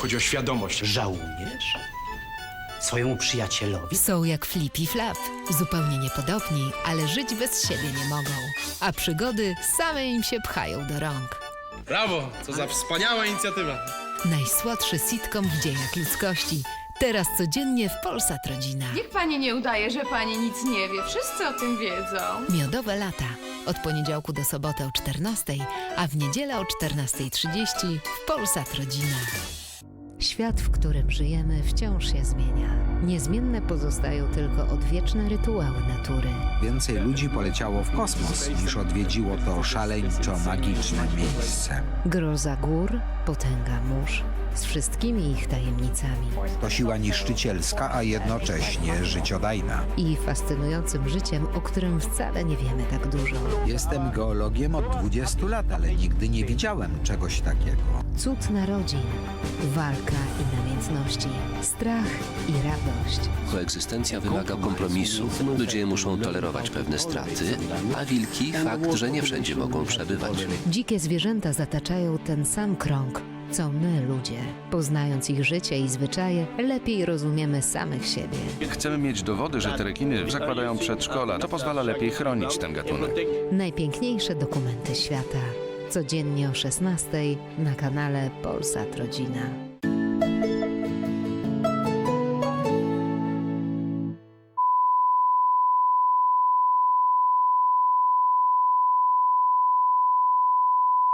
Chodzi o świadomość. Żałujesz? Swojemu przyjacielowi? Są jak Flip i Flap, zupełnie niepodobni, ale żyć bez siebie nie mogą. A przygody same im się pchają do rąk. Brawo, co za wspaniała inicjatywa. Najsłodszy sitcom w dziejach ludzkości. Teraz codziennie w Polsat Rodzina. Niech pani nie udaje, że pani nic nie wie. Wszyscy o tym wiedzą. Miodowe lata. Od poniedziałku do soboty o 14, a w niedzielę o 14.30 w Polsat Rodzina. Świat, w którym żyjemy, wciąż się zmienia. Niezmienne pozostają tylko odwieczne rytuały natury. Więcej ludzi poleciało w kosmos niż odwiedziło to szaleńczo magiczne miejsce. Groza gór, potęga mórz, z wszystkimi ich tajemnicami To siła niszczycielska, a jednocześnie życiodajna. i fascynującym życiem, o którym wcale nie wiemy tak dużo. Jestem geologiem od 20 lat, ale nigdy nie widziałem czegoś takiego. Cud narodzin, walka i namiętności, strach i radość. Koegzystencja wymaga kompromisu. Ludzie muszą tolerować pewne straty, a wilki fakt, że nie wszędzie mogą przebywać. Dzikie zwierzęta zataczają ten sam krąg, co my ludzie. Poznając ich życie i zwyczaje, lepiej rozumiemy samych siebie. Chcemy mieć dowody, że te rekiny zakładają przedszkola. To pozwala lepiej chronić ten gatunek. Najpiękniejsze dokumenty świata. Codziennie o 16 na kanale Polsat Rodzina.